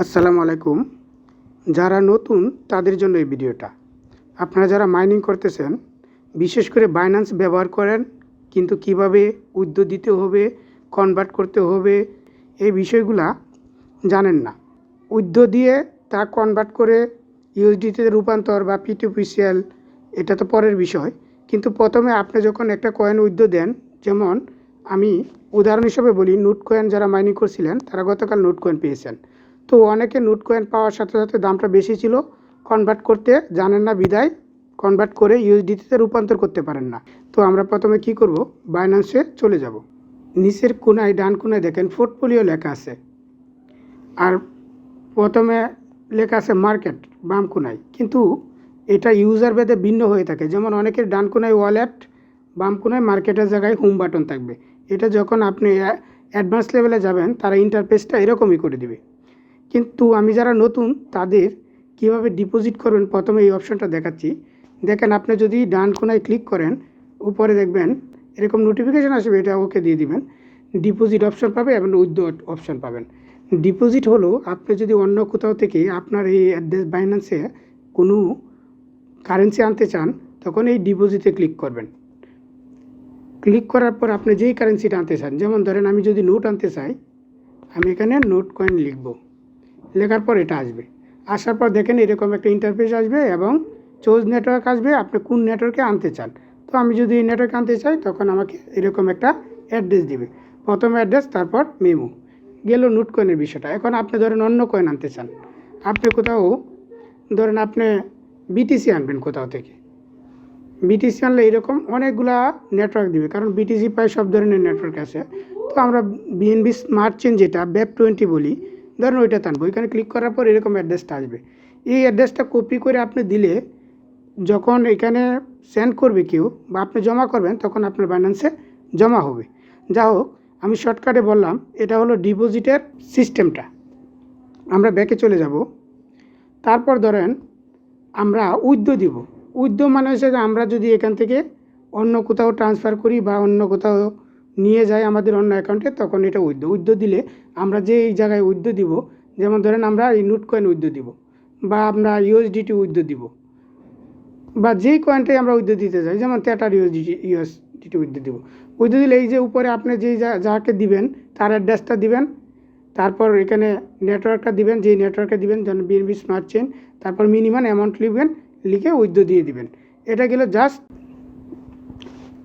আসসালামু আলাইকুম। যারা নতুন, তাদের জন্য এই ভিডিওটা। আপনারা যারা মাইনিং করতেছেন, বিশেষ করে বাইন্যান্স ব্যবহার করেন, কিন্তু কীভাবে উদ্যোগ দিতে হবে কনভার্ট করতে হবে, এই বিষয়গুলা জানেন না। উদ্যোগ দিয়ে তা কনভার্ট করে ইউএসডিতে রূপান্তর বা পিটিপিসিএল এটা তো পরের বিষয়। কিন্তু প্রথমে আপনি যখন একটা কয়েন উদ্যোগ দেন, যেমন আমি উদাহরণ হিসেবে বলি নোট কয়েন যারা মাইনিং করছিলেন, তারা গতকাল নোট কয়েন পেয়েছেন। তো অনেকে নোট কয়েন পাওয়ার সাথে সাথে দামটা বেশি ছিল। কনভার্ট করতে জানেন না বিদায় কনভার্ট করে ইউএসডিতে রূপান্তর করতে পারেন না। তো আমরা প্রথমে কি করব? বাইন্যান্সে চলে যাব। নিচের কোনায়, ডান কোনায় দেখেন পোর্টফোলিও লেখা আছে। আর প্রথমে লেখা আছে মার্কেট বাম কোনায়। কিন্তু এটা ইউজার ভেদে ভিন্ন হয়ে থাকে। যেমন অনেকের ডান কোনায় ওয়ালেট বাম কোনায় মার্কেটের জায়গায় হোম বাটন থাকবে। এটা যখন আপনি অ্যাডভান্স লেভেলে যাবেন, তারা ইন্টারফেসটা এরকমই করে দিবে। কিন্তু আমি যারা নতুন, তাদের কীভাবে ডিপোজিট করবেন? প্রথমে এই অপশনটা দেখাচ্ছি। দেখেন, আপনি যদি ডান কোনায় ক্লিক করেন, উপরে দেখবেন এরকম নোটিফিকেশান আসবে, এটা ওকে দিয়ে দিবেন। ডিপোজিট অপশন পাবে এবং উইথড্র অপশন পাবেন। ডিপোজিট হলো, আপনি যদি অন্য কোথাও থেকে আপনার এই অ্যাড্রেস বাইন্যান্সে কোনো কারেন্সি আনতে চান, তখন এই ডিপোজিটে ক্লিক করবেন। ক্লিক করার পর আপনি যেই কারেন্সিটা আনতে চান, যেমন ধরেন আমি যদি নোট আনতে চাই, আমি এখানে নোট কয়েন লিখব। লেখার পর এটা আসবে। আসার পর দেখেন এরকম একটা ইন্টারফেস আসবে এবং চোজ নেটওয়ার্ক আসবে, আপনি কোন নেটওয়ার্কে আনতে চান। তো আমি যদি এই নেটওয়ার্কে আনতে চাই, তখন আমাকে এরকম একটা অ্যাড্রেস দিবে। প্রথম অ্যাড্রেস তারপর মেমো গেল নোট কয়েনের বিষয়টা। এখন আপনি ধরেন অন্য কয়েন আনতে চান। আপনি কোথাও, ধরেন আপনি বিটিসি আনবেন কোথাও থেকে। বিটিসি আনলে এরকম অনেকগুলা নেটওয়ার্ক দিবে, কারণ বিটিসি প্রায় সব ধরনের নেটওয়ার্ক আছে। তো আমরা বিএনবি স্মার্ট চেন যেটা ব্যাপ টোয়েন্টি বলি ধরুন ওইটা টানবো। ওইখানে ক্লিক করার পর এরকম অ্যাড্রেসটা আসবে। এই অ্যাড্রেসটা কপি করে আপনি দিলে যখন এখানে সেন্ড করবে কেউ বা আপনি জমা করবেন, তখন আপনার বাইন্যান্সে জমা হবে। যা হোক, আমি শর্টকাটে বললাম, এটা হলো ডিপোজিটের সিস্টেমটা আমরা ব্যাকে চলে যাব। তারপর ধরেন, আমরা উদ্যোগ দিব। উদ্যোগ মানে হচ্ছে যে আমরা যদি এখান থেকে অন্য কোথাও ট্রান্সফার করি বা অন্য কোথাও নিয়ে যায় আমাদের অন্য অ্যাকাউন্টে তখন এটা উদ্যোগ উদ্যোগ দিলে আমরা যে এই জায়গায় উদ্যোগ দিব, যেমন ধরেন আমরা এই নোট কয়েন উদ্যোগ দিব, বা আমরা ইউএসডিটি উদ্যোগ দিব, বা যেই কয়েনটাই আমরা উদ্যোগ দিতে চাই, যেমন তেটার ইউএসডিটি ইউএসডিটি উদ্যোগ দিব। উদ্যোগ দিলে এই যে উপরে আপনি যেই যা- যাকে দিবেন, তার অ্যাড্রেসটা দিবেন, তারপর এখানে নেটওয়ার্কটা দিবেন, যেই নেটওয়ার্কে দিবেন যেন বিএনবি স্মার্ট চেন তারপর মিনিমাম অ্যামাউন্ট লিখবেন, লিখে উদ্যোগ দিয়ে দিবেন। এটা গেল জাস্ট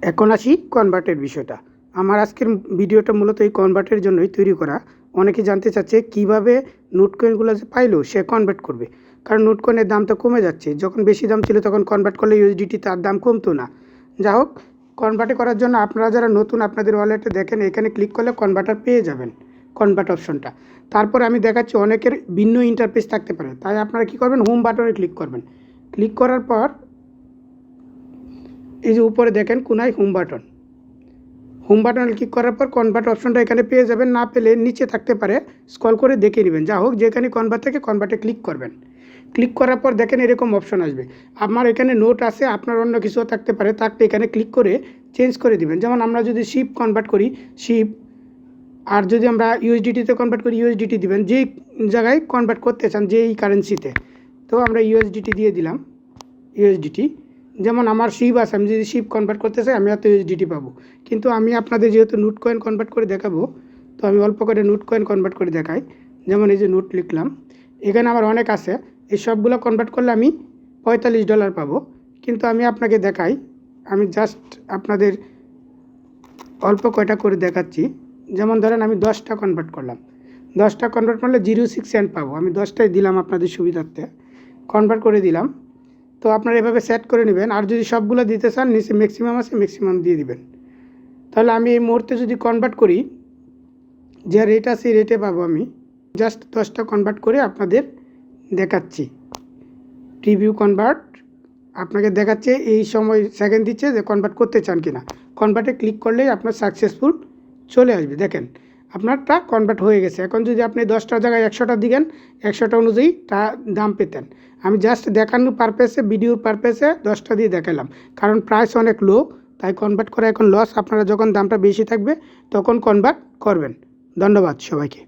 এখন আসি কনভার্টের বিষয়টা। আমার আজকের ভিডিওটা মূলত এই কনভার্টের জন্যই তৈরি করা। অনেকে জানতে চাচ্ছে কীভাবে নোট কয়েনগুলো যে পাইলো, সে কনভার্ট করবে। কারণ নোট কয়েনের দাম তো কমে যাচ্ছে। যখন বেশি দাম ছিল তখন কনভার্ট করলে ইউএসডিটি তার দাম কমতো না। যা হোক কনভার্টে করার জন্য আপনারা যারা নতুন আপনাদের ওয়ালেটে দেখেন, এখানে ক্লিক করলে কনভার্টার পেয়ে যাবেন কনভার্ট অপশনটা তারপর আমি দেখাচ্ছি অনেকের ভিন্ন ইন্টারফেস থাকতে পারে। তাই আপনারা কী করবেন? হোম বাটনে ক্লিক করবেন। ক্লিক করার পর এই যে উপরে দেখেন কোনায় হোম বাটন হোম বাটনে ক্লিক করার পর কনভার্ট অপশনটা এখানে পেয়ে যাবেন, না পেলে নিচে থাকতে পারে। স্কল করে দেখে নেবেন। যা হোক, যেখানে কনভার্ট থেকে কনভার্টে ক্লিক করবেন। ক্লিক করার পর দেখেন এরকম অপশন আসবে। আমার এখানে নোট আছে, আপনার অন্য কিছুও থাকতে পারে, থাকলে এখানে ক্লিক করে চেঞ্জ করে দিবেন। যেমন আমরা যদি শিপ কনভার্ট করি শিপ আর যদি আমরা ইউএসডিটিতে কনভার্ট করি ইউএসডিটি দিবেন। যেই জায়গায় কনভার্ট করতে চান, যেই কারেন্সিতে তো। আমরা ইউএসডিটি দিয়ে দিলাম। ইউএসডিটি যেমন আমার শিপ আছে, আমি যদি শিপ কনভার্ট করতে চাই, আমি হয়তো ইউএসডিটি পাবো। কিন্তু আমি আপনাদের যেহেতু নোট কয়েন কনভার্ট করে দেখাবো, তো আমি অল্প করে নোট কয়েন কনভার্ট করে দেখাই। যেমন এই যে নোট লিখলাম, এখানে আমার অনেক আছে। এই সবগুলো কনভার্ট করলে আমি পঁয়তাল্লিশ ডলার পাবো। কিন্তু আমি আপনাকে দেখাই, আমি জাস্ট আপনাদের অল্প কয়টা করে দেখাচ্ছি। যেমন ধরেন আমি দশটা কনভার্ট করলাম। দশটা কনভার্ট করলে জিরো সিক্স সেন্ট পাবো। আমি দশটাই দিলাম আপনাদের সুবিধার্থে। কনভার্ট করে দিলাম। তো আপনারা এভাবে সেট করে নেবেন। আর যদি সবগুলো দিতে চান, নিচে ম্যাক্সিমাম আছে ম্যাক্সিমাম দিয়ে দিবেন। তাহলে আমি এই মুহূর্তে যদি কনভার্ট করি, যে রেট আছে রেটে পাবো আমি। জাস্ট দশটা কনভার্ট করে আপনাদের দেখাচ্ছি। রিভিউ কনভার্ট আপনাকে দেখাচ্ছে, এই সময় সেকেন্ড দিচ্ছে যে কনভার্ট করতে চান কিনা। কনভার্টে ক্লিক করলেই আপনার সাকসেসফুল চলে আসবে। দেখেন আপনারটা কনভার্ট হয়ে গেছে। এখন যদি আপনি দশটার জায়গায় একশোটা দিবেন, একশোটা অনুযায়ী তা দাম পেতেন। আমি জাস্ট দেখানোর পারপেসে ভিডিওর পারপেসে দশটা দিয়ে দেখালাম। কারণ প্রাইস অনেক লো তাই কনভার্ট করা এখন লস আপনারা যখন দামটা বেশি থাকবে, তখন কনভার্ট করবেন। ধন্যবাদ সবাইকে।